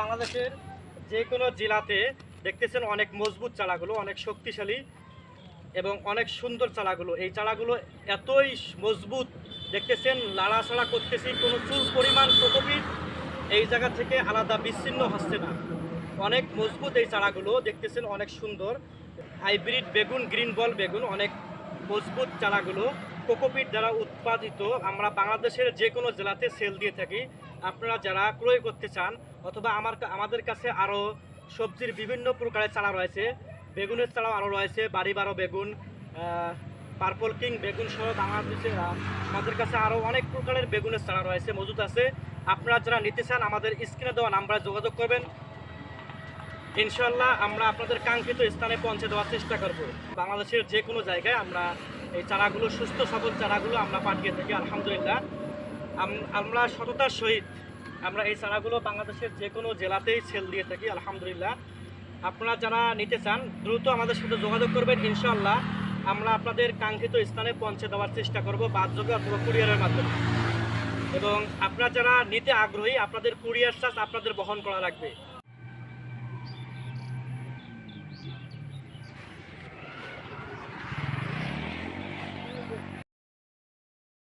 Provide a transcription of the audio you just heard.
বাংলাদেশের যে কোনো জেলাতে দেখতেছেন অনেক মজবুত চারাগুলো, অনেক শক্তিশালী এবং অনেক সুন্দর চারাগুলো। এই চারাগুলো এতই মজবুত, দেখতেছেন লাড়াছাড়া করতেছি, কোনো চুল পরিমাণ প্রকোপিট এই জায়গা থেকে আলাদা, বিচ্ছিন্ন হচ্ছে না। অনেক মজবুত এই চারাগুলো, দেখতেছেন অনেক সুন্দর। হাইব্রিড বেগুন, গ্রিন বল বেগুন, অনেক মজবুত চারাগুলো। কোকোপিট দ্বারা উৎপাদিত, আমরা বাংলাদেশের যে কোনো জেলাতে সেল দিয়ে থাকি। আপনারা যারা ক্রয় করতে চান, অথবা আমার আমাদের কাছে আরও সবজির বিভিন্ন প্রকারের চারা রয়েছে, বেগুনের চারাও আরও রয়েছে বাড়ি বারো বেগুন পার্পল কিং বেগুন সহ বাংলাদেশে আমাদের কাছে আরও অনেক প্রকারের বেগুনের চারা রয়েছে মজুদ আছে। আপনারা যারা নিতে চান, আমাদের স্ক্রিনে দেওয়া নাম্বারে যোগাযোগ করবেন। ইনশাল্লাহ আমরা আপনাদের কাঙ্ক্ষিত স্থানে পৌঁছে দেওয়ার চেষ্টা করব। বাংলাদেশের যে কোনো জায়গায় আমরা চারাগুলো, সুস্থ সবল চারাগুলো আমরা পাঠিয়ে থাকি, আলহামদুলিল্লাহ। আমরা সততার সহিত আমরা এই চারাগুলো বাংলাদেশের যে কোনো জেলাতেই সেল দিয়ে থাকি, আলহামদুলিল্লাহ। আপনারা যারা নিতে চান, দ্রুত আমাদের সাথে যোগাযোগ করবেন ইনশাল্লাহ আমরা আপনাদের কাঙ্ক্ষিত স্থানে পৌঁছে দেওয়ার চেষ্টা করব, বাদযোগে অথবা কুরিয়ারের মাধ্যমে। এবং আপনারা যারা নিতে আগ্রহী, আপনাদের কুরিয়ার চার্জ আপনাদের বহন করা লাগবে।